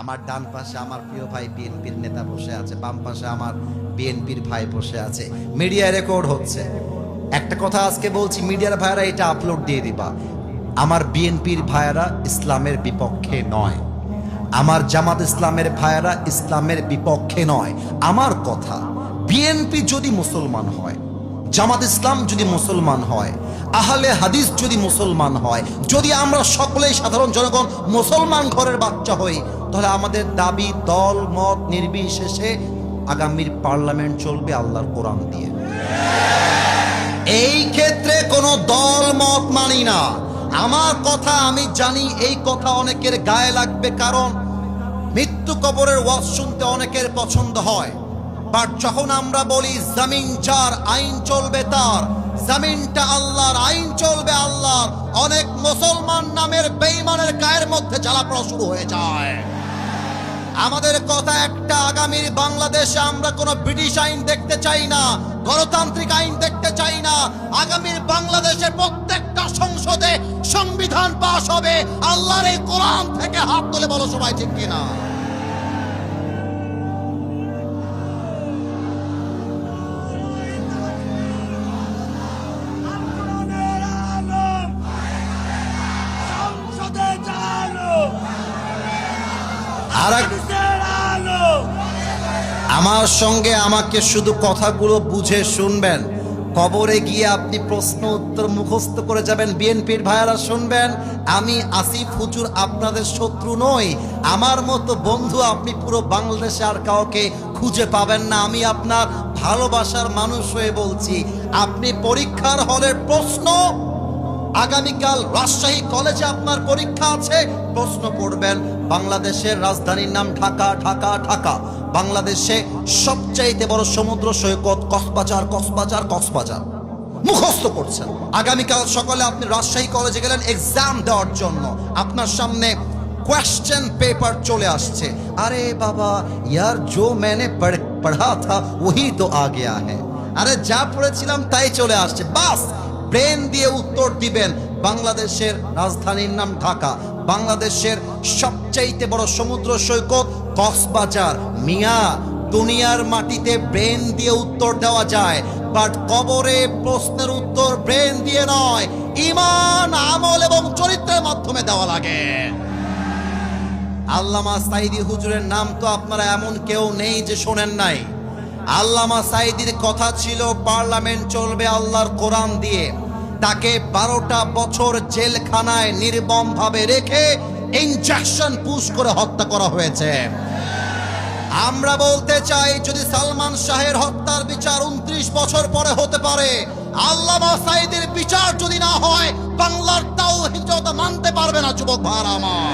আমার ডান পাশে আমার প্রিয় ভাই বিএনপির নেতা বসে আছে, বাম পাশে আমার বিএনপির ভাই বসে আছে। মিডিয়া রেকর্ড হচ্ছে। একটা কথা আজকে বলছি, মিডিয়ার ভাইরা এটা আপলোড দিয়ে দিবা। আমার বিএনপির ভাইয়েরা ইসলামের বিপক্ষে নয়। আমার জামাত ইসলামের ভাইয়েরা ইসলামের বিপক্ষে নয়। আমার কথা, বিএনপি যদি মুসলমান হয়, জামাত ইসলাম যদি মুসলমান হয়, আহলে হাদিস যদি মুসলমান হয়, যদি আমরা সকলেই সাধারণ জনগণ মুসলমান ঘরের বাচ্চা হই তাহলে আমাদের দাবি, দল, মত নির্বিশেষে আগামীর পার্লামেন্ট চলবে আল্লাহর কোরআন দিয়ে। এই ক্ষেত্রে কোনো দল, মত মানি না। আমার কথা আমি জানি, এই কথা অনেকের গায়ে লাগবে কারণ মৃত্যু কবরের ওয়াজ শুনতে অনেকের পছন্দ হয়। বাট যখন আমরা বলি জমিন যার আইন চলবে তার, জমিনটা আল্লাহর, আইন চলবে আল্লাহর, অনেক মুসলমান নামের বেঈমানের গায়ের মধ্যে জ্বালাপড়া শুরু হয়ে যায়। আমাদের কথা একটা আগামীর বাংলাদেশে আমরা কোনো ব্রিটিশ আইন দেখতে চাই না, গণতান্ত্রিক আইন দেখতে চাই না। আগামীর বাংলাদেশে প্রত্যেকটা সংসদে সংবিধান পাশ হবে। আল্লাহর এই কোরআন থেকে হাত তুলে বলো সবাই ঠিক কিনা? আর আমার সঙ্গে আমাকে শুধু কথাগুলো বুঝে শুনবেন। কবরে গিয়ে আপনি প্রশ্ন উত্তর মুখস্থ করে যাবেন। বিএনপির ভাইয়ারা শুনবেন, আমি আসিফ হুজুর আপনাদের শত্রু নই। আমার মতো বন্ধু আপনি পুরো বাংলাদেশে আর কাউকে খুঁজে পাবেন না। আমি আপনার ভালোবাসার মানুষ হয়ে বলছি। আপনি পরীক্ষার হলের প্রশ্ন আগামীকাল রাজশাহী কলেজে আপনার পরীক্ষা আছে প্রশ্ন পড়বেন বাংলাদেশের রাজধানীর নাম ঢাকা ঢাকা ঢাকা বাংলাদেশে সবচাইতে বড় সমুদ্র সৈকত কক্সবাজার কক্সবাজার কক্সবাজার মুখস্থ করছেন আগামীকাল সকালে আপনি রাজশাহী কলেজে গেলেন এক্সাম দেওয়ার জন্য আপনার সামনে क्वेश्चन पेपर চলে আসছে আরে বাবা यार जो मैंने पढ़, पढ़ा था वही तो आ गया है আরে যা পড়েছিলাম তাই চলে আসছে বাস ব্রেন দিয়ে উত্তর দিবেন বাংলাদেশের রাজধানীর নাম ঢাকা। বাংলাদেশের সবচাইতে বড় সমুদ্র সৈকত কক্সবাজার। মিয়া, দুনিয়ার মাটিতে ব্রেন দিয়ে উত্তর দেওয়া যায়, বাট কবরে প্রশ্নের উত্তর ব্রেন দিয়ে নয়। ইমান, আমল এবং চরিত্রের মাধ্যমে দেওয়া লাগে। আল্লামা সাইদি হুজুরের নাম তো আপনারা এমন কেউ নেই যে শোনেন নাই। আল্লামা সাইদির কথা ছিল, পার্লামেন্ট চলবে আল্লাহর কোরআন দিয়ে। তাকে বারোটা বছর জেলখানায় নির্মম ভাবে রেখে ইনজেকশন পুশ করে হত্যা করা হয়েছে। আমরা বলতে চাই, যদি সালমান শাহের হত্যার বিচার উনত্রিশ বছর পরে হতে পারে, আল্লামা সাইদের বিচার যদি না হয়, বাংলার তাও হিজরতা মানতে পারবে না, যুবক ভার আমার।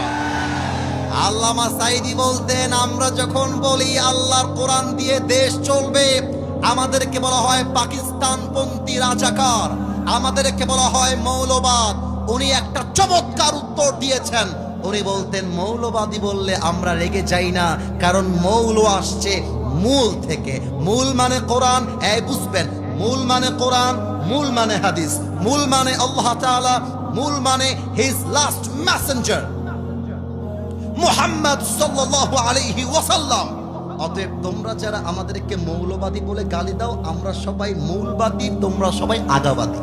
আল্লামা সাইদি বলতেন, আমরা যখন বলি আল্লাহর কোরআন দিয়ে দেশ চলবে, আমাদেরকে বলা হয় পাকিস্তানপন্থী রাজাকার। আমাদেরকে বলা হয় মৌলবাদ। উনি একটা চমৎকার উত্তর দিয়েছেন। উনি বলতেন, মৌলবাদী বললে আমরা রেগে যাই না, কারণ মৌল আসছে মূল থেকে। মূল মানে কোরআন, এই বুঝবেন। মূল মানে কোরআন, মূল মানে হাদিস। মূল মানে আল্লাহ মূল মানে হিজ লাস্ট মেসেঞ্জার মুহাম্মদ সাল্লাল্লাহু আলাইহি ওয়াসাল্লাম। অতএব তোমরা যারা আমাদেরকে মৌলবাদী বলে গালি দাও, আমরা সবাই মৌলবাদী, তোমরা সবাই আগাবাদী।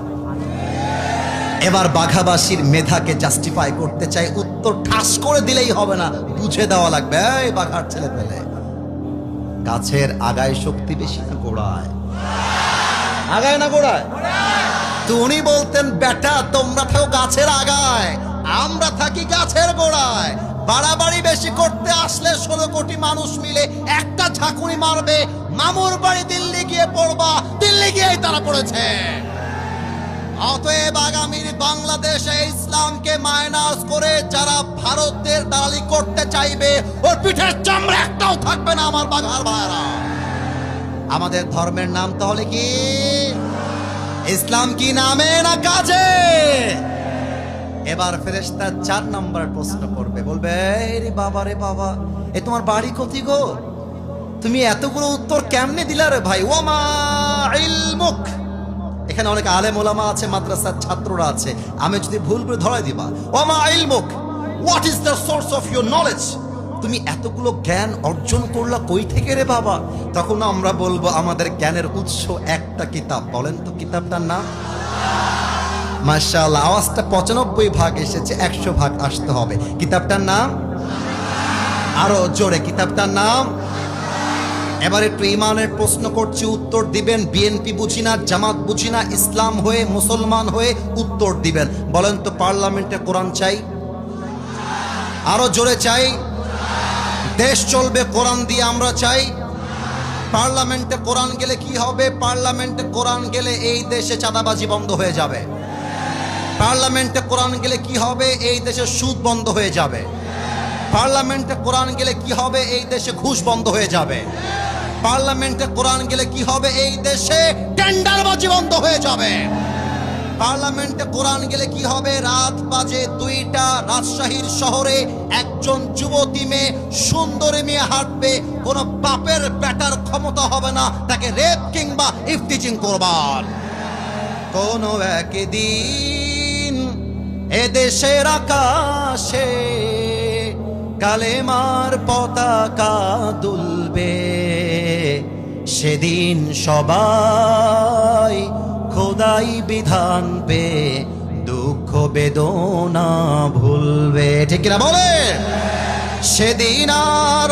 এবার বাঘাবাসীর মেধাকে জাস্টিফাই করতে চাই, উত্তর ঠাস করে দিলেই হবে না, বুঝে দেওয়া লাগবে, এই বাঘার ছেলে পেলে গাছের আগায় শক্তি বেশি না গোড়ায়? আগায় না গোড়ায়? তো উনি বলতেন, বেটা, তোমরা থাকো গাছের আগায়, আমরা থাকি গাছের গোড়ায়। বাড়াবাড়ি বেশি করতে আসলে ষোলো কোটি মানুষ মিলে একটা ঝাঁকুনি মারবে। মামুর বাড়ি দিল্লি গিয়ে পড়বা। দিল্লি গিয়েই তারা পড়েছে। অতএব আগামীর বাংলাদেশে ইসলামকে মাইনাস করে যারা ভারতের দালালি করতে চাইবে, ওর পিঠের চামড়া একটাও থাকবে না আমার বাঘার ভাইরা। আমাদের ধর্মের নাম তাহলে কি? ইসলাম কি নামে না কাজে? এবার ফেরেশতা চার নম্বর প্রশ্ন করবে, বলবে, "এই রে বাবা রে বাবা, এ তোমার বাড়ি কোথি গো? তুমি এতগুলো উত্তর কেমনে দিলা রে ভাই? ওমা ইলমুক! এখানে অনেক আলেম ওলামা আছে, মাদ্রাসার ছাত্ররা আছে। আমি যদি ভুল করে ধরাই দিবা ওমা ইলমুক! What is the source of your knowledge তুমি এতগুলো জ্ঞান অর্জন করলা কই থেকে রে বাবা? তখন আমরা বলব, আমাদের জ্ঞানের উৎস একটা কিতাব। বলেন তো কিতাবটার নাম? মার্শাল আওয়াজটা পঁচানব্বই ভাগ এসেছে, একশো ভাগ আসতে হবে। কিতাবটার নাম? আরও জোরে, কিতাবটার নাম? এবার একটু ইমানের প্রশ্ন করছি, উত্তর দিবেন, বিএনপি বুঝি না, জামাত বুঝি না, ইসলাম হয়ে, মুসলমান হয়ে উত্তর দিবেন। বলেন তো, পার্লামেন্টে কোরআন চাই? আরও জোরে চাই? দেশ চলবে, কোরআন দিয়ে আমরা চাই? পার্লামেন্টে কোরআন গেলে কি হবে? পার্লামেন্টে কোরআন গেলে এই দেশে চাঁদাবাজি বন্ধ হয়ে যাবে। পার্লামেন্টে কোরআন গেলে কি হবে? এই দেশে সুদ বন্ধ হয়ে যাবে। পার্লামেন্টে কোরআন গেলে কি হবে? এই দেশে ঘুষ বন্ধ হয়ে যাবে। পার্লামেন্টে কোরআন গেলে কি হবে? এই দেশে টেন্ডারবাজি বন্ধ হয়ে যাবে। পার্লামেন্টে কোরআন গেলে কি হবে? রাত বাজে দুইটা, রাজশাহীর শহরে একজন যুবতী মেয়ে সুন্দরী মেয়ে হাঁটবে। কোনো বাপের ব্যাটার ক্ষমতা হবে না। তাকে রেপ কিংবা ইফটিচিং করবার। কোন একদিন এদেশের আকাশে কালেমার পতাকা দুলবে। সেদিন সবাই খোদাই বিধান পে, দুঃখ বেদনা ভুলবে। ঠিক না বলে সেদিন আর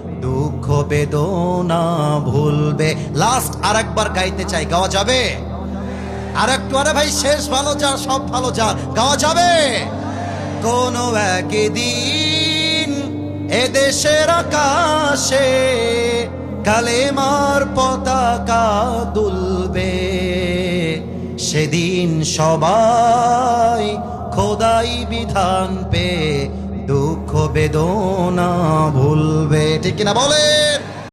বেদনা ভুলবে। লাস্ট আর একবার গাইতে চাই, গাওয়া যাবে? আর একটু আরে ভাই, শেষ ভালো যা, সব ভালো যা, গাওয়া যাবে? কোন একদিন এদেশের আকাশে কালেমার পতাকা দুলবে। সেদিন সবাই খোদাই বিধান পে দুঃখ বেদনা ভুলবে। ঠিক কিনা বলে